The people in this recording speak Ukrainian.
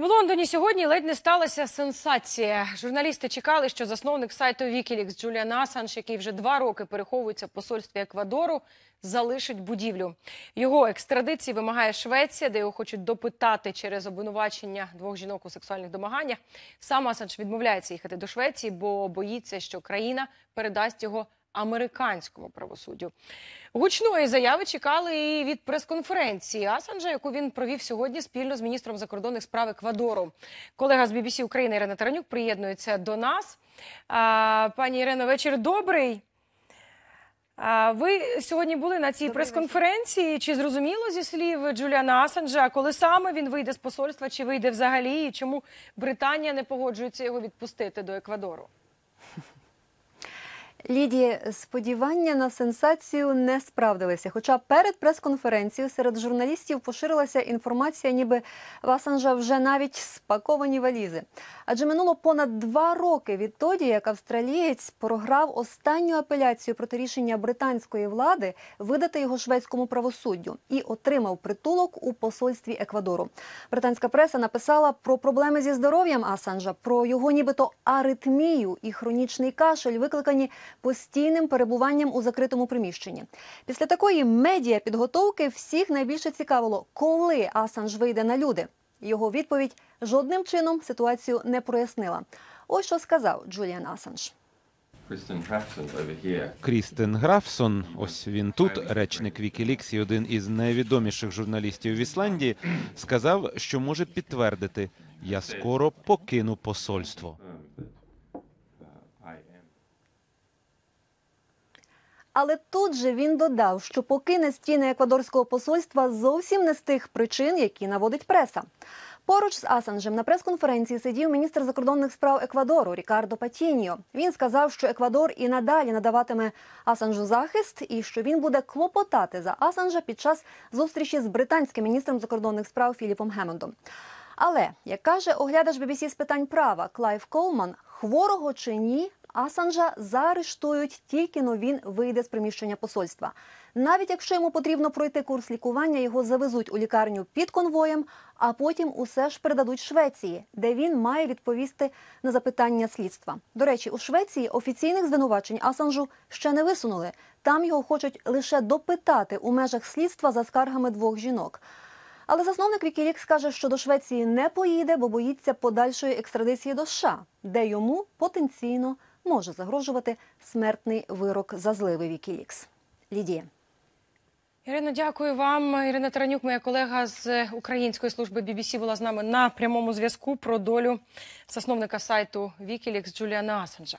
В Лондоні сьогодні ледь не сталася сенсація. Журналісти чекали, що засновник сайту Wikileaks Джуліан Асанж, який вже два роки переховується в посольстві Еквадору, залишить будівлю. Його екстрадиції вимагає Швеція, де його хочуть допитати через обвинувачення двох жінок у сексуальних домаганнях. Сам Асанж відмовляється їхати до Швеції, бо боїться, що країна передасть його американському правосуддю. Гучної заяви чекали і від прес-конференції Асанжа, яку він провів сьогодні спільно з міністром закордонних справ Еквадору. Колега з BBC України Ірина Таранюк приєднується до нас. Пані Ірино, вечір добрий. Ви сьогодні були на цій прес-конференції. Чи зрозуміло зі слів Джуліана Асанжа, коли саме він вийде з посольства, чи вийде взагалі, і чому Британія не погоджується його відпустити до Еквадору? Лідії, сподівання на сенсацію не справдилися. Хоча перед прес-конференцією серед журналістів поширилася інформація, ніби в Асанжа вже навіть спаковані валізи. Адже минуло понад два роки відтоді, як австралієць програв останню апеляцію проти рішення британської влади видати його шведському правосуддю і отримав притулок у посольстві Еквадору. Британська преса написала про проблеми зі здоров'ям Асанжа, про його нібито аритмію і хронічний кашель, викликані постійним перебуванням у закритому приміщенні. Після такої медіа підготовки всіх найбільше цікавило, коли Асанж вийде на люди. Його відповідь жодним чином ситуацію не прояснила. Ось що сказав Джуліан Асанж. Крістен Графсон, ось він тут, речник Wikileaks і один із найвідоміших журналістів в Ісландії, сказав, що може підтвердити: я скоро покину посольство. Але тут же він додав, що покине стіни еквадорського посольства зовсім не з тих причин, які наводить преса. Поруч з Асанжем на прес-конференції сидів міністр закордонних справ Еквадору Рікардо Патіньо. Він сказав, що Еквадор і надалі надаватиме Асанжу захист, і що він буде клопотати за Асанжа під час зустрічі з британським міністром закордонних справ Філіпом Гемондом. Але як каже оглядач BBC з питань права Клайв Колман, хворого чи ні, Асанжа заарештують тільки но він вийде з приміщення посольства. Навіть якщо йому потрібно пройти курс лікування, його завезуть у лікарню під конвоєм, а потім усе ж передадуть Швеції, де він має відповісти на запитання слідства. До речі, у Швеції офіційних звинувачень Асанжу ще не висунули. Там його хочуть лише допитати у межах слідства за скаргами двох жінок. Але засновник Wikileaks каже, що до Швеції не поїде, бо боїться подальшої екстрадиції до США, де йому потенційно може загрожувати смертний вирок за зливи Вікілікс. Лідія. Ірино, дякую вам. Ірина Таранюк, моя колега з української служби BBC, була з нами на прямому зв'язку про долю засновника сайту Вікілікс Джуліана Асанжа.